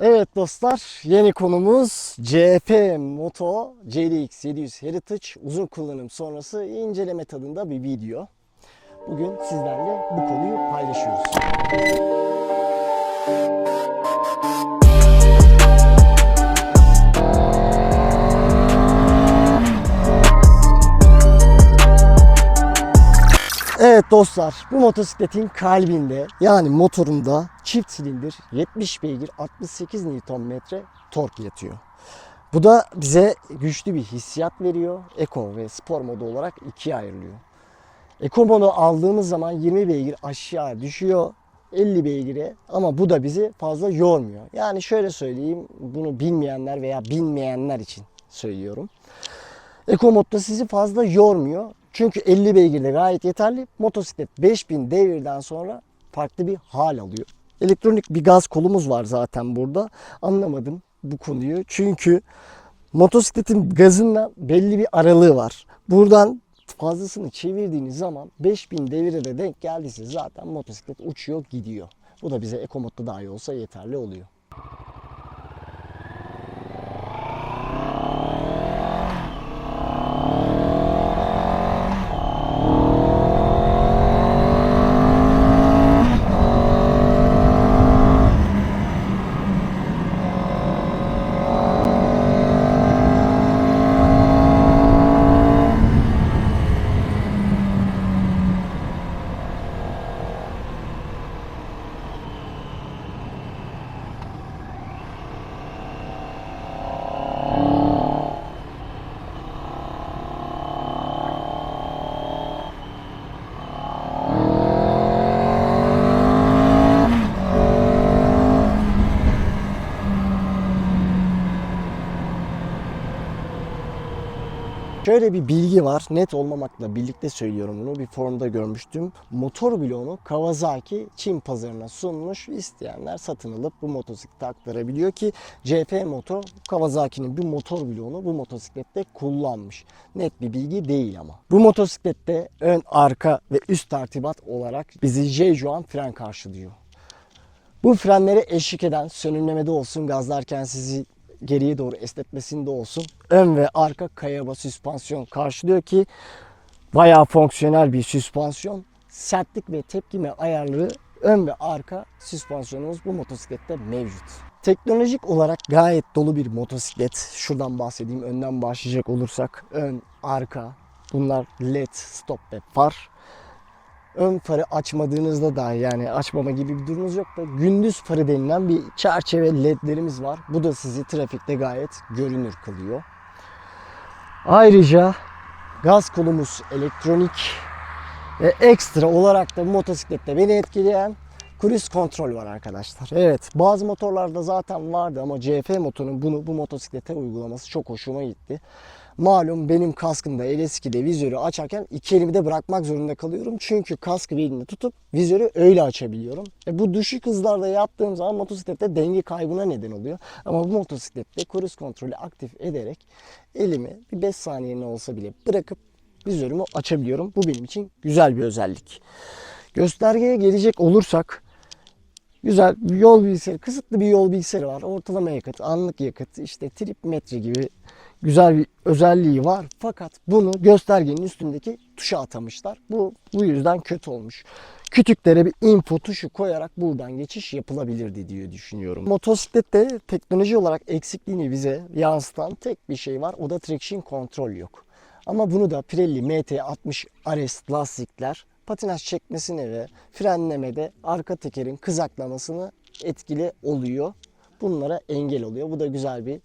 Evet dostlar yeni konumuz CF Moto CDX 700 Heritage uzun kullanım sonrası inceleme tadında bir video. Bugün sizlerle bu konuyu paylaşıyoruz. Evet dostlar bu motosikletin kalbinde yani motorunda çift silindir 70 beygir 68 Nm tork yatıyor. Bu da bize güçlü bir hissiyat veriyor. Eco ve spor modu olarak ikiye ayrılıyor. Eco modu aldığımız zaman 20 beygir aşağı düşüyor 50 beygire ama bu da bizi fazla yormuyor. Yani şöyle söyleyeyim bunu bilmeyenler veya bilmeyenler için söylüyorum. Eco modda sizi fazla yormuyor. Çünkü 50 beygirde gayet yeterli. Motosiklet 5000 devirden sonra farklı bir hal alıyor. Elektronik bir gaz kolumuz var zaten burada. Anlamadım bu konuyu. Çünkü motosikletin gazından belli bir aralığı var. Buradan fazlasını çevirdiğiniz zaman 5000 devire de denk geldiyse zaten motosiklet uçuyor gidiyor. Bu da bize Eco modda dahi olsa yeterli oluyor. Şöyle bir bilgi var. Net olmamakla birlikte söylüyorum bunu. Bir forumda görmüştüm. Motor bloğunu Kawasaki Çin pazarına sunmuş. İsteyenler satın alıp bu motosiklete aktarabiliyor ki CF Moto Kawasaki'nin bir motor bloğunu bu motosiklette kullanmış. Net bir bilgi değil ama. Bu motosiklette ön, arka ve üst tertibat olarak bizi Jejuan fren karşılıyor. Bu frenlere eşlik eden sönümlemede olsun, gazlarken sizi geriye doğru esnetmesinde olsun ön ve arka kayaba süspansiyon karşılıyor ki bayağı fonksiyonel bir süspansiyon. Sertlik ve tepkime ayarları ön ve arka süspansiyonumuz bu motosiklette mevcut. Teknolojik olarak gayet dolu bir motosiklet. Şuradan bahsedeyim. Önden başlayacak olursak ön, arka bunlar led, stop ve far ön farı açmadığınızda dahi yani açmama gibi bir durumunuz yok da gündüz farı denilen bir çerçeve ledlerimiz var. Bu da sizi trafikte gayet görünür kılıyor. Ayrıca gaz kolumuz elektronik ve ekstra olarak da motosiklette beni etkileyen cruise kontrol var arkadaşlar. Evet bazı motorlarda zaten vardı ama CF motorunun bunu bu motosiklete uygulaması çok hoşuma gitti. Malum benim kaskımda L2'de vizörü açarken iki elimi de bırakmak zorunda kalıyorum. Çünkü kaskı bir elimle tutup vizörü öyle açabiliyorum. E bu düşük hızlarda yaptığım zaman motosiklette denge kaybına neden oluyor. Ama bu motosiklette cruise kontrolü aktif ederek elimi bir 5 saniyene olsa bile bırakıp vizörümü açabiliyorum. Bu benim için güzel bir özellik. Göstergeye gelecek olursak güzel bir yol bilgisayarı, kısıtlı bir yol bilgisayarı var. Ortalama yakıt, anlık yakıt, işte trip metre gibi güzel bir özelliği var. Fakat bunu göstergenin üstündeki tuşa atamışlar. Bu bu yüzden kötü olmuş. Kütüklere bir info tuşu koyarak buradan geçiş yapılabilirdi diye düşünüyorum. Motosiklette teknoloji olarak eksikliğini bize yansıtan tek bir şey var. O da traction kontrol yok. Ama bunu da Pirelli MT60 RS lastikler patinaj çekmesine ve frenlemede arka tekerin kızaklamasını etkili oluyor. Bunlara engel oluyor. Bu da güzel bir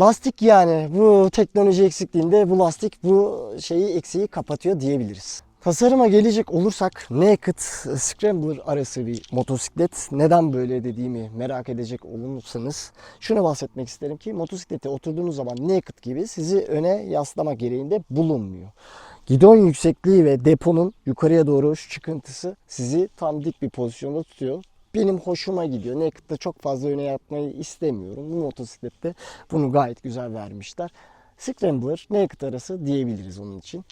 lastik yani. Bu teknoloji eksikliğinde bu lastik bu şeyi eksiği kapatıyor diyebiliriz. Tasarıma gelecek olursak Naked Scrambler arası bir motosiklet. Neden böyle dediğimi merak edecek olursanız şunu bahsetmek isterim ki motosiklete oturduğunuz zaman Naked gibi sizi öne yaslama gereğinde bulunmuyor. Gidon yüksekliği ve deponun yukarıya doğru şu çıkıntısı sizi tam dik bir pozisyonda tutuyor. Benim hoşuma gidiyor. Naked'da çok fazla öne yatmayı istemiyorum. Bu motosiklette bunu gayet güzel vermişler. Scrambler, Naked arası diyebiliriz onun için.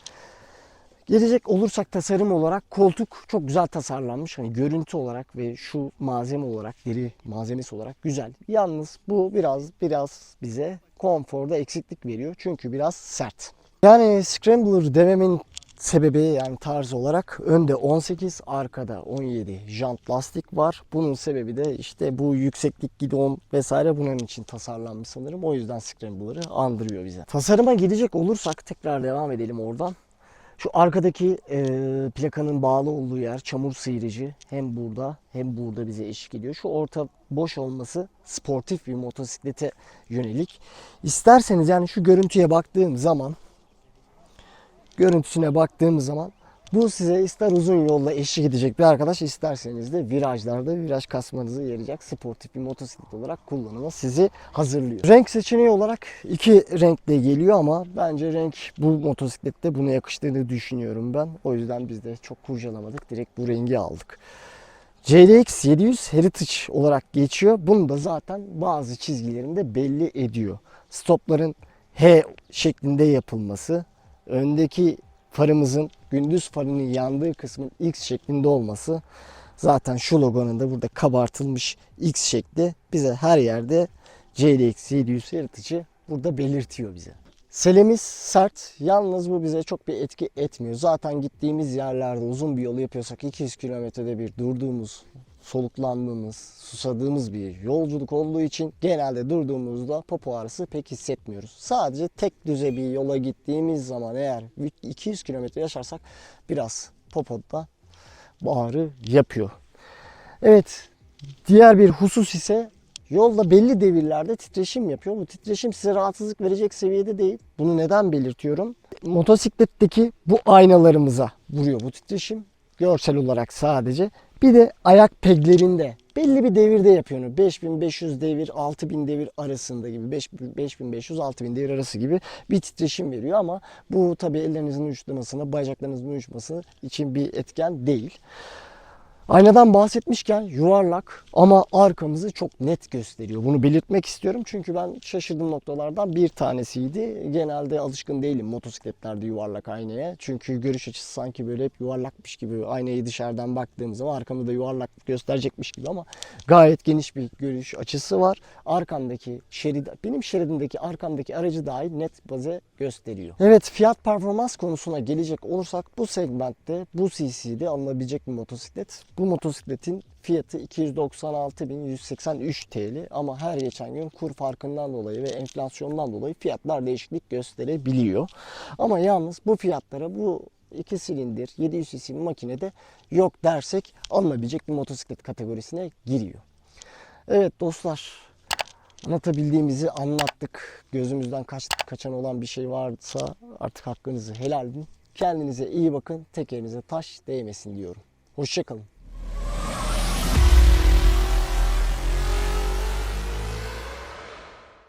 Gelecek olursak tasarım olarak koltuk çok güzel tasarlanmış. Hani görüntü olarak ve şu malzeme olarak, deri malzemesi olarak güzel. Yalnız bu biraz biraz bize konforda eksiklik veriyor. Çünkü biraz sert. Yani Scrambler dememin sebebi yani tarz olarak önde 18, arkada 17 jant lastik var. Bunun sebebi de işte bu yükseklik gidon vesaire bunun için tasarlanmış sanırım. O yüzden Scrambler'ı andırıyor bize. Tasarıma gelecek olursak tekrar devam edelim oradan. Şu arkadaki e, plakanın bağlı olduğu yer çamur sıyırıcı hem burada hem burada bize eşlik ediyor. Şu orta boş olması sportif bir motosiklete yönelik. İsterseniz yani şu görüntüye baktığım zaman görüntüsüne baktığım zaman bu size ister uzun yolla eşlik edecek bir arkadaş isterseniz de virajlarda viraj kasmanızı yarayacak sportif bir motosiklet olarak kullanıma sizi hazırlıyor. Renk seçeneği olarak iki renkle geliyor ama bence renk bu motosiklette buna yakıştığını düşünüyorum ben. O yüzden biz de çok kurcalamadık. Direkt bu rengi aldık. CLX 700 Heritage olarak geçiyor. Bunu da zaten bazı çizgilerinde belli ediyor. Stopların H şeklinde yapılması, öndeki farımızın gündüz farının yandığı kısmın X şeklinde olması zaten şu logonun da burada kabartılmış X şekli bize her yerde CLX 700 Heritage'ı burada belirtiyor bize. Selemiz sert. Yalnız bu bize çok bir etki etmiyor. Zaten gittiğimiz yerlerde uzun bir yol yapıyorsak 200 kilometrede bir durduğumuz, soluklandığımız, susadığımız bir yolculuk olduğu için genelde durduğumuzda popo ağrısı pek hissetmiyoruz. Sadece tek düze bir yola gittiğimiz zaman eğer 200 kilometre yaşarsak biraz popoda ağrı yapıyor. Evet, diğer bir husus ise Yolda belli devirlerde titreşim yapıyor. Bu titreşim size rahatsızlık verecek seviyede değil. Bunu neden belirtiyorum? Motosikletteki bu aynalarımıza vuruyor bu titreşim. Görsel olarak sadece. Bir de ayak peglerinde belli bir devirde yapıyor. 5500 devir, 6000 devir arasında gibi 5500-6000 devir arası gibi bir titreşim veriyor ama bu tabi ellerinizin uyuşmasına, bacaklarınızın uyuşması için bir etken değil. Aynadan bahsetmişken yuvarlak ama arkamızı çok net gösteriyor. Bunu belirtmek istiyorum çünkü ben şaşırdığım noktalardan bir tanesiydi. Genelde alışkın değilim motosikletlerde yuvarlak aynaya. Çünkü görüş açısı sanki böyle hep yuvarlakmış gibi. Aynayı dışarıdan baktığım zaman arkamı da yuvarlak gösterecekmiş gibi ama gayet geniş bir görüş açısı var. Arkamdaki şerid, benim şeridimdeki arkamdaki aracı dahi net baze gösteriyor. Evet fiyat performans konusuna gelecek olursak bu segmentte bu CC'de alınabilecek bir motosiklet. Bu motosikletin fiyatı 296.183 TL ama her geçen gün kur farkından dolayı ve enflasyondan dolayı fiyatlar değişiklik gösterebiliyor. Ama yalnız bu fiyatlara bu 2 silindir 700 cc makinede yok dersek alınabilecek bir motosiklet kategorisine giriyor. Evet dostlar anlatabildiğimizi anlattık. Gözümüzden kaç, kaçan olan bir şey varsa artık hakkınızı helal edin. Kendinize iyi bakın. Tekerinize taş değmesin diyorum. Hoşçakalın.